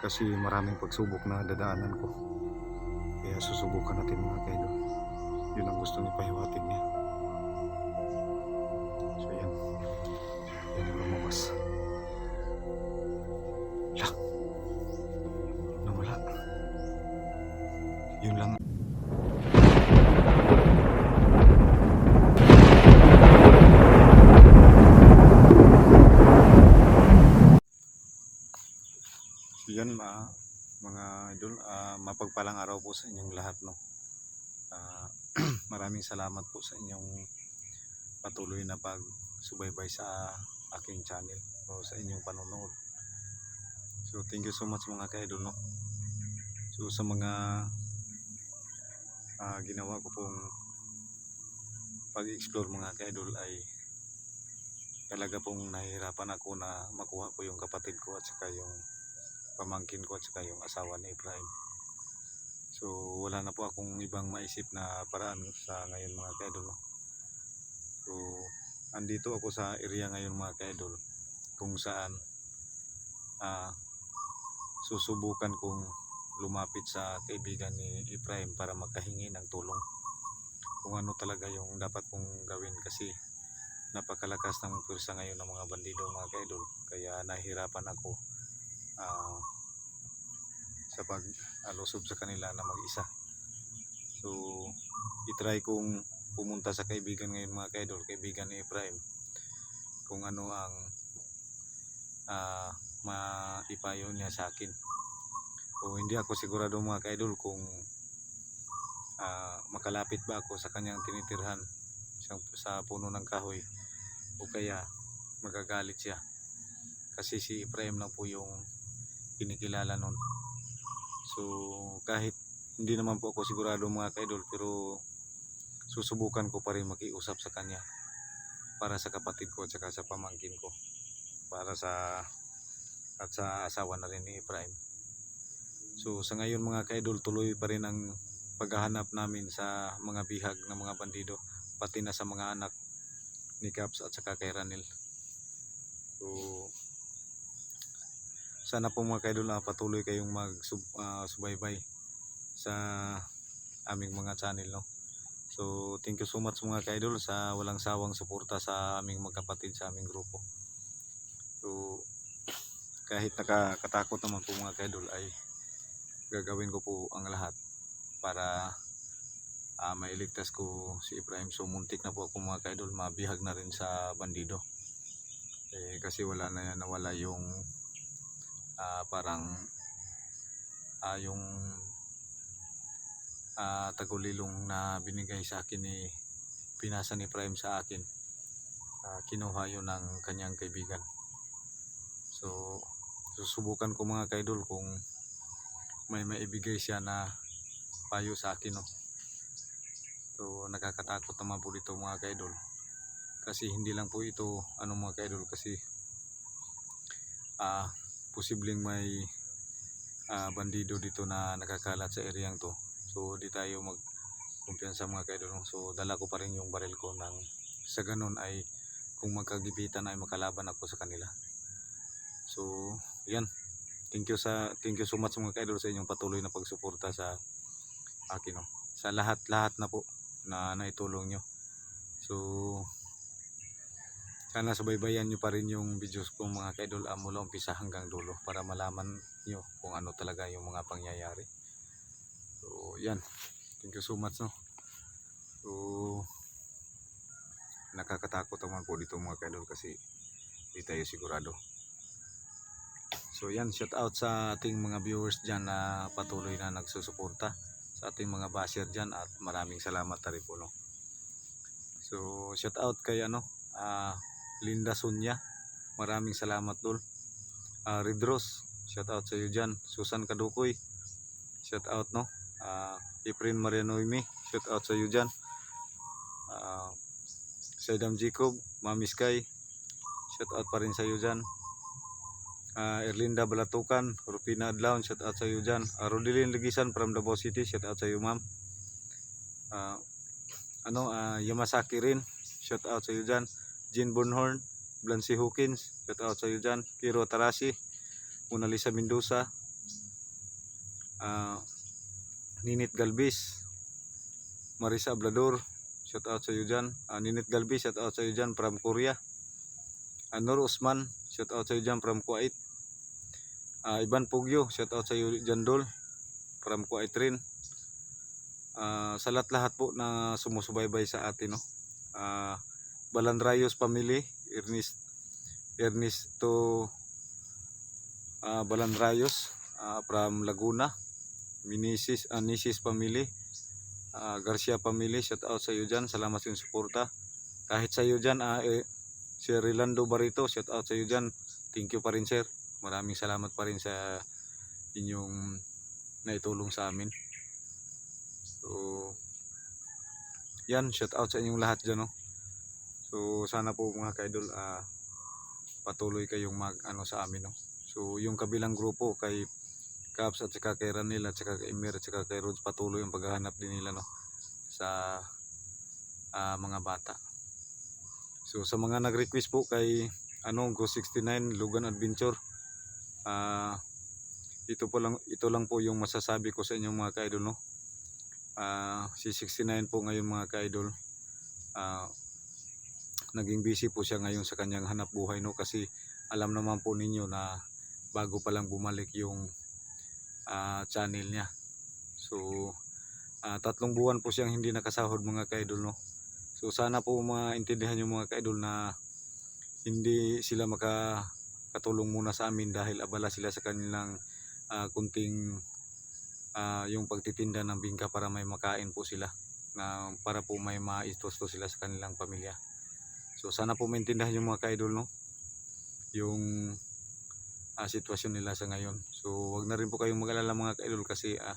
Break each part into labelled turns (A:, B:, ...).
A: kasi maraming pagsubok na dadaanan ko. Kaya susubukan natin mga kaidol yun ang gusto ni pahiwatig niya. So yan. Yan ang lumabas. Lah. nawala. Yun lang So yan ma, mga idol, ah, mapagpalang araw po sa inyong lahat no. Ah, maraming salamat po sa inyong patuloy na pagsubaybay sa aking channel o sa inyong panonood. So thank you so much mga ka-idol no. So sa mga ah, ginawa ko pong pag-explore mga ka-idol ay talaga pong nahihirapan ako na makuha ko yung kapatid ko at saka yung pamangkin ko at saka yung asawa ni Ibrahim. So wala na po akong ibang maisip na paraan sa ngayon mga kaidol. So andito ako sa area ngayon mga kaidol kung saan ah, susubukan kong lumapit sa kaibigan ni Ibrahim para makahingi ng tulong kung ano talaga yung dapat kong gawin kasi napakalakas ng pwersa ngayon ng mga bandido mga kaidol kaya nahihirapan ako ah, sa pag alusob sa kanila na mag-isa. So, itry kong pumunta sa kaibigan ngayon mga kaidol, kaibigan ni Ibrahim, kung ano ang ah, maipayo niya sa akin. O hindi ako sigurado mga kaidol kung ah, makalapit ba ako sa kanyang tinitirhan sa, sa puno ng kahoy o kaya magagalit siya kasi si Ibrahim lang po yung kinikilala nun so kahit hindi naman po ako sigurado mga kaidol pero susubukan ko pa rin makiusap sa kanya para sa kapatid ko at saka sa pamangkin ko para sa at sa asawa na rin ni Ibrahim. So sa ngayon mga kaidol tuloy pa rin ang paghahanap namin sa mga bihag ng mga bandido pati na sa mga anak ni Caps at saka kay Ranil. So sana po mga kaidol na patuloy kayong mag subaybay sa aming mga channel no? So thank you so much mga kaidol sa walang sawang suporta sa aming magkapatid sa aming grupo. So kahit nakakatakot naman po mga kaidol ay gagawin ko po ang lahat para ah, mailigtas ko si Ibrahim. So muntik na po ako mga kaidol mabihag na rin sa bandido. Eh, kasi wala na yan nawala yung ah, parang ah, yung ah, tagulilong na binigay sa akin ni pinasa ni Prime sa akin. Ah, kinuha yun ng kanyang kaibigan. So susubukan ko mga kaidol kung may maibigay siya na payo sa akin no? So nakakatakot naman po dito mga kaidol. Kasi hindi lang po ito ano mga kaidol kasi ah posibleng may ah, bandido dito na nakakalat sa areang to. So di tayo mag kumpiyansa mga kaidol. So dala ko pa rin yung baril ko nang sa ganun ay kung magkagipitan ay makalaban ako sa kanila. So yan. Thank you sa thank you so much mga kaidol sa inyong patuloy na pagsuporta sa akin no. Sa lahat-lahat na po na naitulong nyo. So sana subaybayan nyo pa rin yung videos ko mga kaidol ah, mula umpisa hanggang dulo para malaman nyo kung ano talaga yung mga pangyayari. So, yan. Thank you so much, no. So, nakakatakot naman po dito mga kaidol kasi di tayo sigurado. So, yan. Shout out sa ating mga viewers dyan na patuloy na nagsusuporta sa ating mga basher dyan at maraming salamat na rin po, no. So, shout out kay ano, ah, Linda Sunya. Maraming salamat dol. Ah, Red Rose, shout out sa iyo dyan. Susan Kadukoy, shout out no. Ah, Efren Marianoimi, shout out sa iyo dyan. Ah, Saidam Jacob, Mami Sky, shout out pa rin sa iyo dyan. Ah, Erlinda Balatukan, Rupina Adlaon, shout out sa iyo dyan. Ah, Rodilin Ligisan from Davao City, shout out sa iyo ma'am. Ah, ano, ah, Yamasaki rin, shout out sa iyo dyan. Jean Bonhorn, Blancy Hawkins, shout out sa iyo dyan. Kiro Tarasi, Mona Lisa Mendoza, Ah, Ninit Galvis, Marisa Ablador, shout out sa iyo dyan. Ah, Ninit Galvis, shout out sa iyo dyan from Korea. Ah, Nur Usman, shout out sa iyo dyan from Kuwait. Ah, Ivan Pugyo, shout out sa iyo dyan Dol, from Kuwait rin. Ah, sa lahat-lahat po na sumusubaybay sa atin, no. Ah, Balandrayos family, Ernest Ernesto ah, Balandrayos ah, from Laguna. Minisis, uh, Nisis family, ah, Garcia family, shout out sa iyo dyan. Salamat sa suporta. Kahit sa iyo dyan, ah, eh, si Rilando Barito, shout out sa iyo dyan. Thank you pa rin sir. Maraming salamat pa rin sa inyong naitulong sa amin. So, yan, shout out sa inyong lahat dyan. No? So, sana po mga ka-idol, ah, patuloy kayong mag ano sa amin. No? So, yung kabilang grupo kay Caps at saka kay Ranil at saka kay Emir at saka kay Rods patuloy ang paghahanap din nila no sa ah, mga bata. So sa mga nag-request po kay ano Go 69 Lugan Adventure ah ito po lang ito lang po yung masasabi ko sa inyong mga ka-idol no. Ah si 69 po ngayon mga ka-idol ah naging busy po siya ngayon sa kanyang hanap buhay no kasi alam naman po ninyo na bago pa lang bumalik yung ah, channel niya. So, ah, tatlong buwan po siyang hindi nakasahod mga kaidol, no? So, sana po maintindihan yung mga kaidol na hindi sila makakatulong muna sa amin dahil abala sila sa kanilang ah, kunting ah, yung pagtitinda ng bingka para may makain po sila na para po may maistosto sila sa kanilang pamilya. So sana po maintindihan yung mga kaidol no yung ah, sitwasyon nila sa ngayon. So wag na rin po kayong mag-alala mga kaidol kasi ah,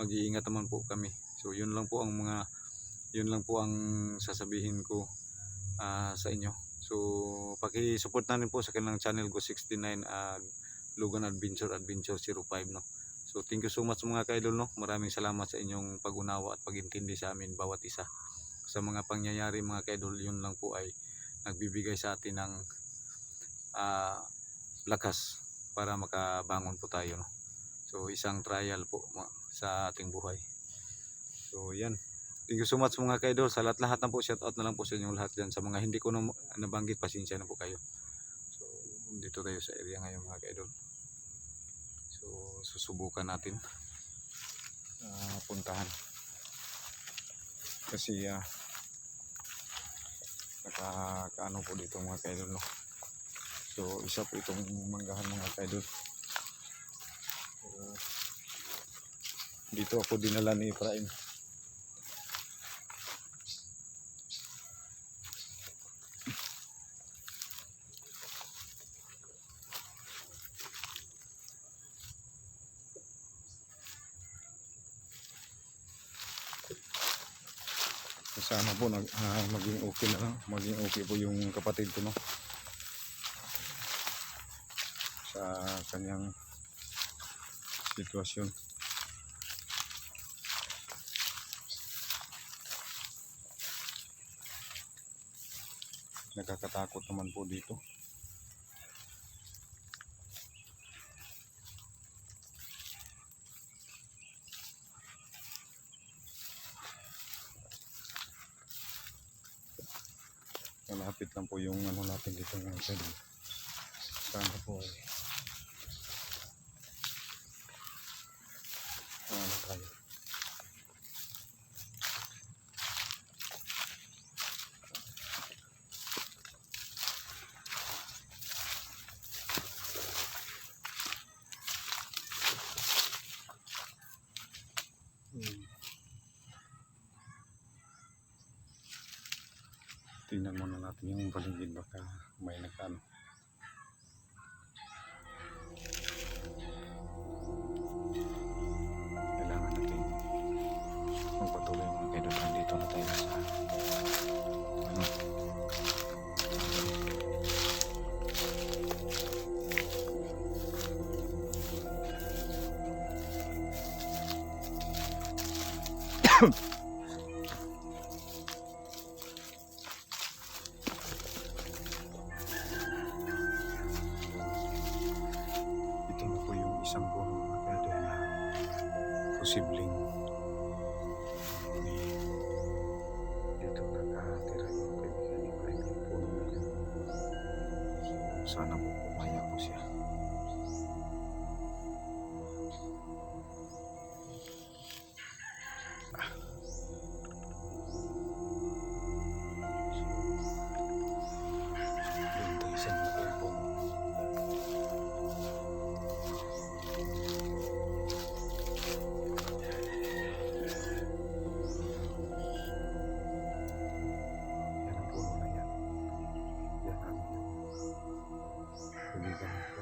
A: mag-iingat naman po kami. So yun lang po ang mga yun lang po ang sasabihin ko ah, sa inyo. So paki-support na rin po sa kanilang channel Go 69 uh, Lugan Adventure Adventure 05 no. So thank you so much mga kaidol no. Maraming salamat sa inyong pag-unawa at pag-intindi sa amin bawat isa. Sa mga pangyayari mga kaidol yun lang po ay nagbibigay sa atin ng ah, lakas para makabangon po tayo no. So isang trial po sa ating buhay. So yan. Thank you so much mga kaidol. Sa lahat-lahat na po, shout out na lang po sa inyong lahat dyan. Sa mga hindi ko na nabanggit, pasensya na po kayo. So dito tayo sa area ngayon mga kaidol. So susubukan natin ah, puntahan. Kasi ah nakakaano po dito mga kaidol no. So isa po itong manggahan mga kaidol. Dito ako dinala ni Efraim. So, sana po nag, ah, maging okay na lang. Maging okay po yung kapatid ko no. Sa kanyang sitwasyon. Nakakatakot naman po dito. Malapit lang po yung ano natin dito ngayon sa Sana po? ay ano tayo. Hmm. Tingnan muna natin yung paligid sana po pumaya po siya. Kaibigan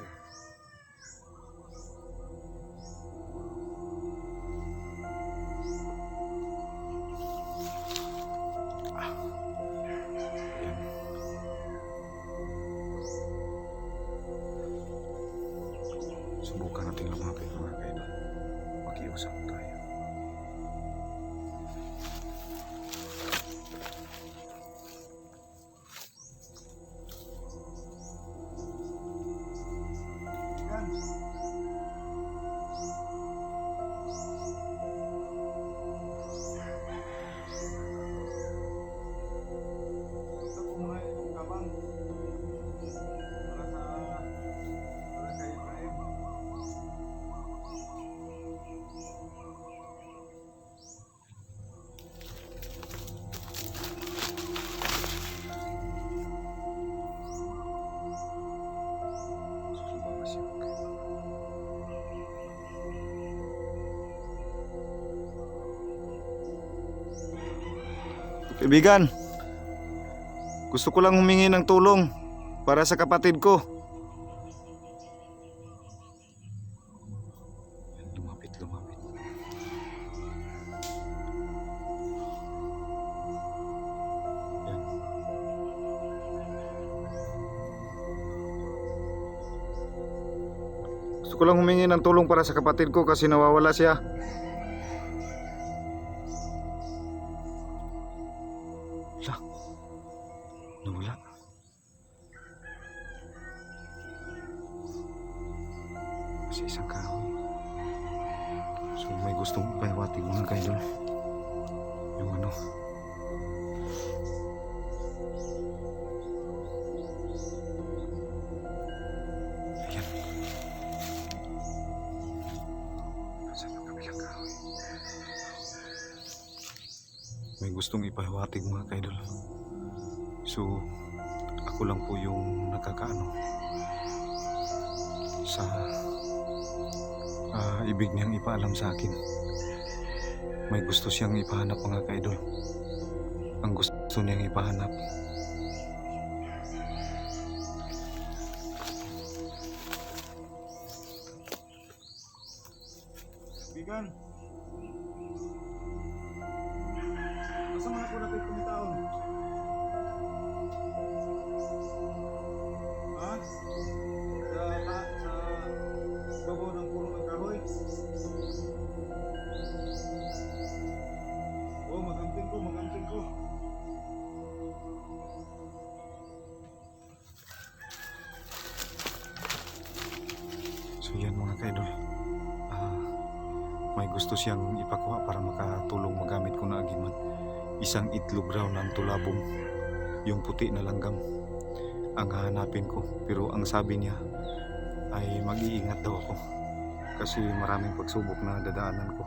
A: Kaibigan, gusto ko lang humingi ng tulong para sa kapatid ko. Lumapit, lumapit. Yan. Gusto ko lang humingi ng tulong para sa kapatid ko kasi nawawala siya. Kasi isang kahoy. So may gustong pahiwatig mga kaidol. Yung ano. Ayan. Yung kabilang kahoy? May gustong ipahiwatig mga kaidol. So, ako lang po yung nakakaano sa ah, ibig niyang ipaalam sa akin. May gusto siyang ipahanap mga kaidol. Ang gusto niyang ipahanap. Yan mga kaidol. Ah, may gusto siyang ipakuha para makatulong magamit ko na agiman. Isang itlog raw ng tulabong. Yung puti na langgam. Ang hahanapin ko. Pero ang sabi niya ay mag-iingat daw ako. Kasi maraming pagsubok na dadaanan ko.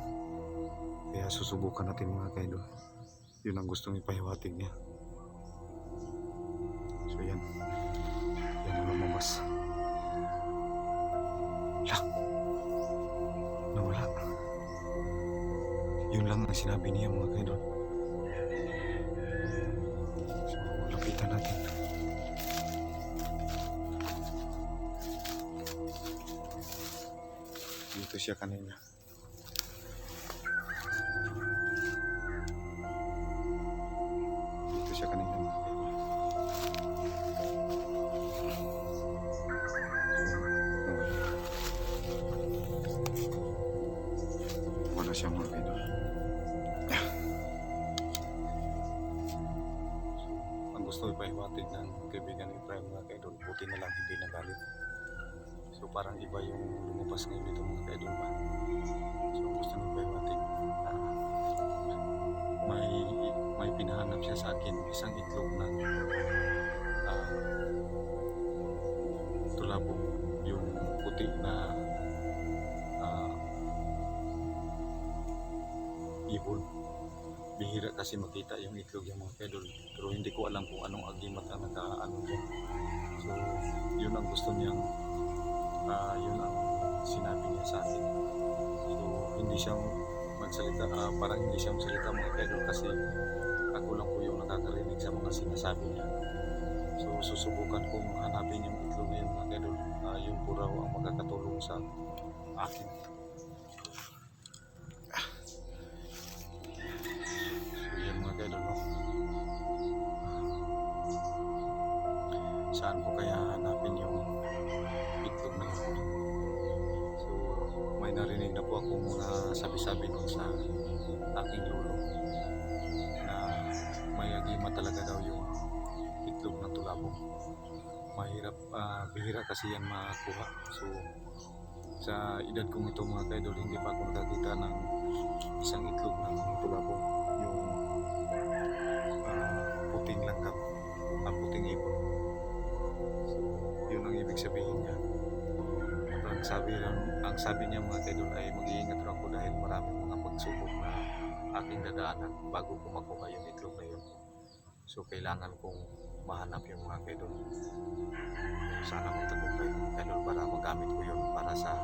A: Kaya susubukan natin mga kaidol. Yun ang gustong ipahiwatig niya. So yan. Yan ang lumabas. Lang. Nawala. Yun lang ang sinabi niya mga kaidol. So, lapitan natin. Dito siya kanina. Gusto ipahiwatig ng kaibigan ni Prime mga kaidol, buti na lang hindi nagalit. So, parang iba yung lumabas ngayon dito mga kaidol ba. So gusto ng baywatin. ah, may may pinahanap siya sa akin isang itlog na ah, tulabo yung puti na ah, ibon bihira kasi makita yung itlog yung mga kaidol pero hindi ko alam kung anong agimat ang nakaano dyan so yun ang gusto niyang ah, yun ang sinabi niya sa akin. So hindi siya magsalita ah, parang hindi siya magsalita mga kaidol kasi ako lang po yung nakakarinig sa mga sinasabi niya. So susubukan kong hanapin yung itlog na yun mga kaidol Ah, yun po raw ang magkakatulong sa akin may narinig na po ako mga sabi-sabi nun sa aking lolo na may agima talaga daw yung itlog ng tulabo. Mahirap, ah, bihira kasi yan makuha. So sa edad kong ito mga kaidol, hindi pa ako nakakita ng isang itlog ng tulabo. Yung ah, puting langgam, ang sabi, ang sabi niya mga kaidol ay mag-iingat raw ako dahil maraming mga pagsubok na aking dadaanan bago ko makuha yung itlog na yun. So, kailangan kong mahanap yung mga kaidol. Sana magtagumpay yung kaidol para magamit ko yun para sa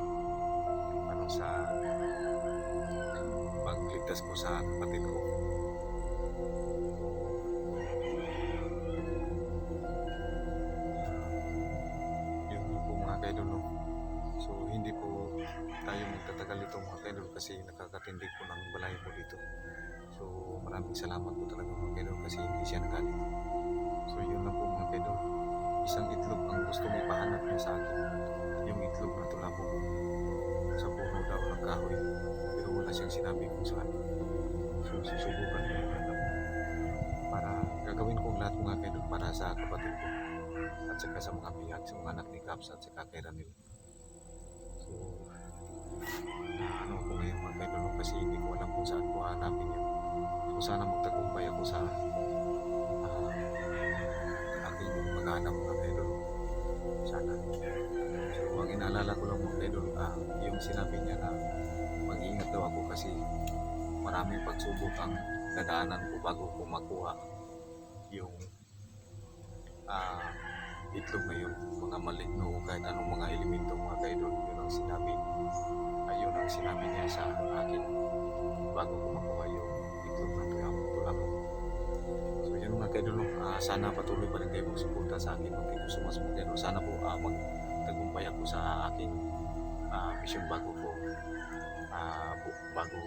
A: ano sa pagligtas ko sa kapatid ko. Kasi nakakatindi po ng balay mo dito. So maraming salamat po talaga mga kaidol kasi hindi siya nagalit. So yun lang po mga kaidol. Isang itlog ang gusto mo ipahanap niya sa akin. Yung itlog na tulabo. Sa puno daw ng kahoy. Pero wala siyang sinabi kung saan. So susubukan ko yung hanap. Para gagawin kong lahat mga kaidol para sa kapatid ko. At saka sa mga biyag, sa mga anak ni Caps at saka kay Ranil. Na ano ko ngayon mga no, kasi hindi ko alam kung saan ko hanapin yun. So sana magtagumpay ako sa ah, aking maghanap mga kaidol. Sana. So ang inaalala ko lang mga kaidol, ah, yung sinabi niya na mag-ingat daw ako kasi maraming pagsubok ang dadaanan ko bago ko makuha yung ah, itlog na yun, mga maligno o kahit anong mga elemento mga kaidol, yun ang sinabi. Ayun ang sinabi niya sa akin bago ko makuha yung itlog na tuyang tulak. So yun mga kaidol? Ah, sana patuloy pa rin kayo magsuporta sa akin. You so much mga kaidol. Sana po ah, magtagumpay ako sa aking ah, mission bago ko bu- bago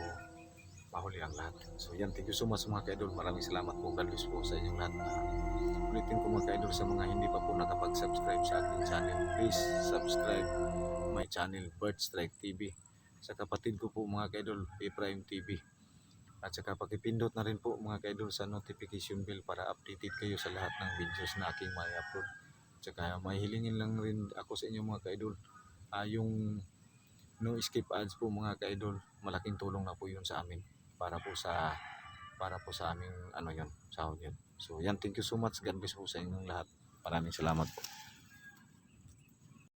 A: mahuli ang lahat. So yan, thank you so much mga kaidol. Maraming salamat po. God bless po sa inyong lahat. Ah, ulitin ko mga kaidol sa mga hindi pa po nakapag-subscribe sa aking channel. Please subscribe my channel Bird Strike TV. Sa kapatid ko po mga kaidol, Prime TV. At saka pakipindot na rin po mga kaidol sa notification bell para updated kayo sa lahat ng videos na aking may upload. At saka may hilingin lang rin ako sa inyo mga kaidol. Ah, yung no skip ads po mga kaidol, malaking tulong na po yun sa amin para po sa para po sa aming ano yun, sahod yun. So yan, thank you so much. God bless po sa inyong lahat. Maraming salamat po.